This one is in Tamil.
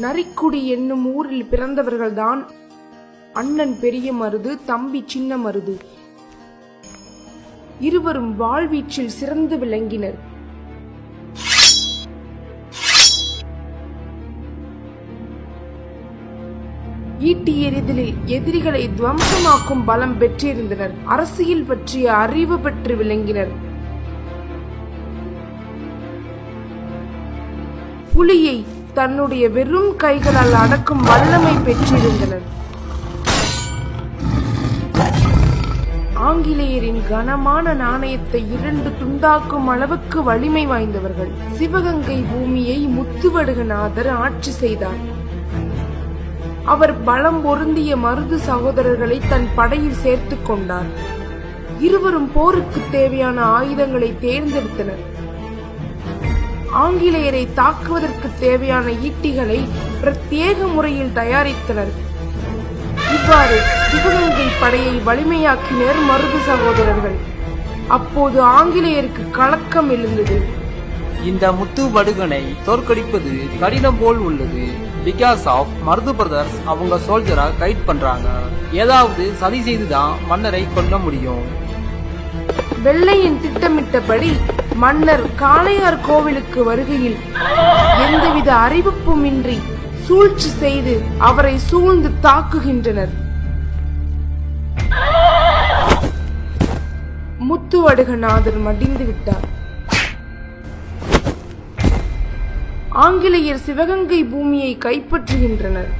நரிக்குடி என்னும் ஊரில் பிறந்தவர்கள்தான் அண்ணன் பெரிய மருது தம்பி சின்ன மருது. இருவரும் வாழ்வீச்சில் சிறந்து விளங்கினர். ஈட்டி எறிதலில் எதிரிகளை துவம்சமாக்கும் பலம் பெற்றிருந்தனர். அரசியல் பற்றிய அறிவு பெற்று விளங்கினர். புலியை தன்னுடைய வெறும் கைகளால் அடக்கும் வல்லமை பெற்றிருந்தனர். ஆங்கிலேயரின் கனமான நாணயத்தை இரண்டு துண்டாக்கும் அளவுக்கு வலிமை வாய்ந்தவர்கள் சிவகங்கை பூமியை முத்துவடுகநாதர் ஆட்சி செய்தார். அவர் பலம் பொருந்திய மருது சகோதரர்களை தன் படையில் சேர்த்துக் கொண்டார். இருவரும் போருக்கு தேவையான ஆயுதங்களை தேர்ந்தெடுத்தனர். ஆங்கிலேயரை தாக்குவதற்கு தேவையான ஈட்டிகளை பிரத்யேக முறையில் தயாரித்தனர். இவ்வாறு சிவகங்கை படையை வலிமையாக்கினர் மருது சகோதரர்கள். அப்போது ஆங்கிலேயருக்கு கலக்கம் எழுந்தது. இந்த முத்து படுகனை தோற்கடிப்பது கடினம் போல் உள்ளது. பிகாஸ் ஆஃப் மருது பிரதர்ஸ் அவங்க சோல்ஜரா கைட் பண்றாங்க. ஏதாவது சதி செய்துதான் மன்னரை கொல்ல முடியும். வெள்ளையின் திட்டமிட்டபடி மன்னர் காளையார் கோவிலுக்கு வருகையில் எந்தவித அறிவிப்புமின்றி சூழ்ச்சி செய்து அவரை சூழ்ந்து தாக்குகின்றனர். முத்துவடுகநாதர் மடிந்து விட்டார். ஆங்கிலேயர் சிவகங்கை பூமியை கைப்பற்றுகின்றனர்.